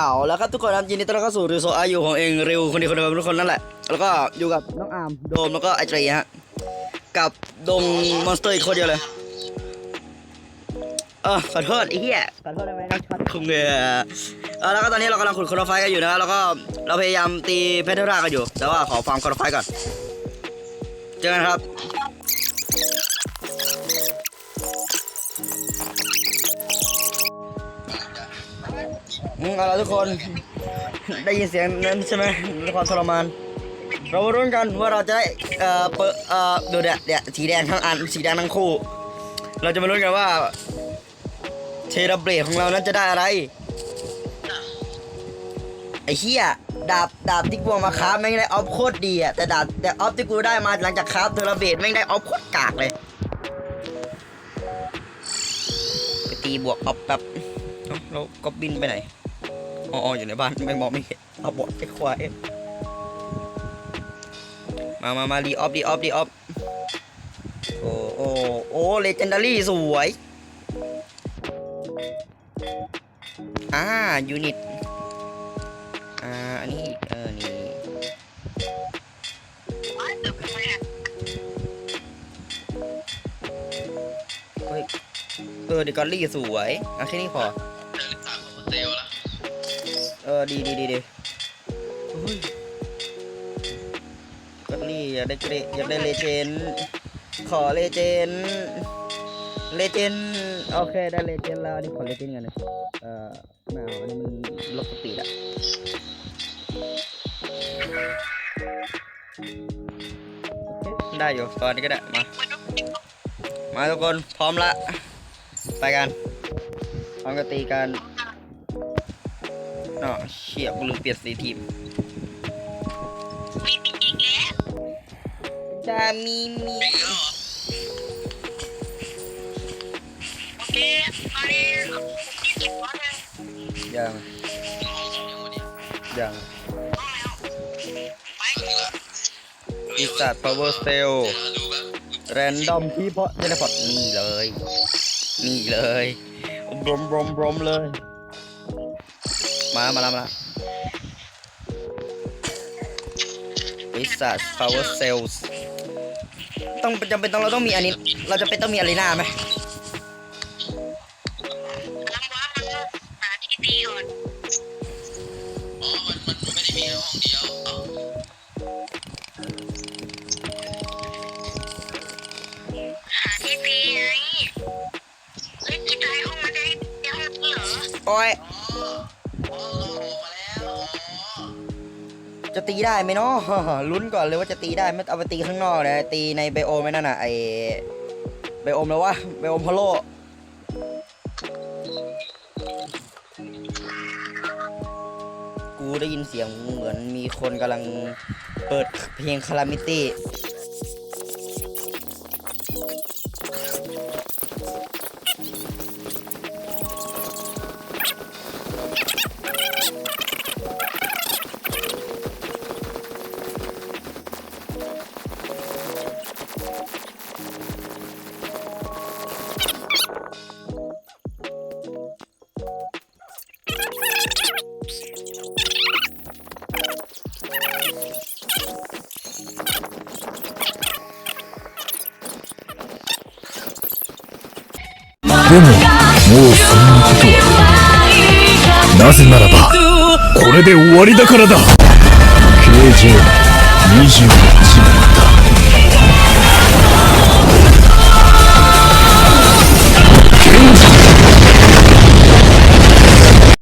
เอาแล้วครับทุกคนครับยินดีต้อนรับเข้าสู่ริวโซอายุของเองริวคนดีคนเดิมทุกคนนั่นแหละ แล้วก็อยู่กับน้องอาร์มโดมแล้วก็ไอตรีฮะกับดงมอนสเตอร์อีกคนเดียวเลยเออขอโทษไอ้เหี้ยขอโทษได้ไหมน้องช็อตคงเงอเออแล้วก็ตอนนี้เรากำลังขุดคอร์ไฟกันอยู่นะแล้วก็เราพยายามตีเพทเทรากันอยู่ แต่ว่าขอฟาร์มคอร์ไฟก่อน เจอกันครับ อืมเอาทุกคน ได้ยินเสียงนั้นใช่ไหมความทรมาน เรามารุ้นกันว่าเราจะได้เอ่อเปิดเอ่อดูเนี่ยเนี่ยสีแดงทั้งอันสีแดงทั้งคู่ เราจะมาลุ้นกันว่าเทราเบรของเรานั้นจะได้อะไร ไอ้เหี้ยดาบดาบที่กูมาคราฟแม่งได้ออฟโคตรดีอะแต่ดาบแต่ออฟที่กูได้มาหลังจากคราฟเทราเบรแม่งได้ออฟโคตรกากเลยไปตีบวกออฟแป๊บเอ้าแล้วก็บินไปไหน อ๋ออยู่ในบ้านไม่มองไม่เห็นเอาบอดไอ้ควายมามามารีออฟรีออฟรีออฟโอ้โอ้โอ้เลเจนดารี่สวยอ่ายูนิตอ่าอันนี้เออนี่เฮ้ยเออเดกอรี่สวยอะแค่นี้พอเซล ออดีดีดีดีเฮ้ยกัตลี่อยากได้เกรอยากได้เลเจนขอเลเจนเลเจนโอเคได้เลเจนแล้วอันนี้ขอเลเจนกันนะเอ่อไม่เอาอันนี้มันลดสปีดอะได้อยู่ตอนนี้ก็ได้มา มาทุกคนพร้อมละไปกันพร้อมกันตีกัน อ๋อเชี่ยกูลืมเปลี่ยนสีทีมดามีมีโอเคอันนี้ที่สิบวันเลยยังยังไปปีศาจ power cell ดูแบบ random ที่เพาะเทเลพอร์ตนี่เลย นี่เลยบรมบรมบรมเลย มาแล้วมาแล้วมาแล้วปีศาจ power cells ต้องจำเป็นต้องเราต้องมีอันนี้ เราจะเป็นต้องมีอารีนาไหมลำว่ามันหาที่ตีก่อนอ๋อมันมันไม่ได้มีห้องเดียวเอ้าหาที่ตีไงเล่นกีตาร์ห้องมันได้ในห้องนี้เหรอโอ้ย จะตีได้ไหมเนาะลุ้นก่อนเลยว่าจะตีได้ไม่เอาไปตีข้างนอกเลยตีในไบโอมไหมนั่นน่ะไอไบโอมแล้ววะไบโอมพอลโลกูได้ยินเสียงเหมือนมีคนกำลังเปิดเพลงคารามิตี้ でももうそんなことはなぜならばこれで終わりだからだ。KJ21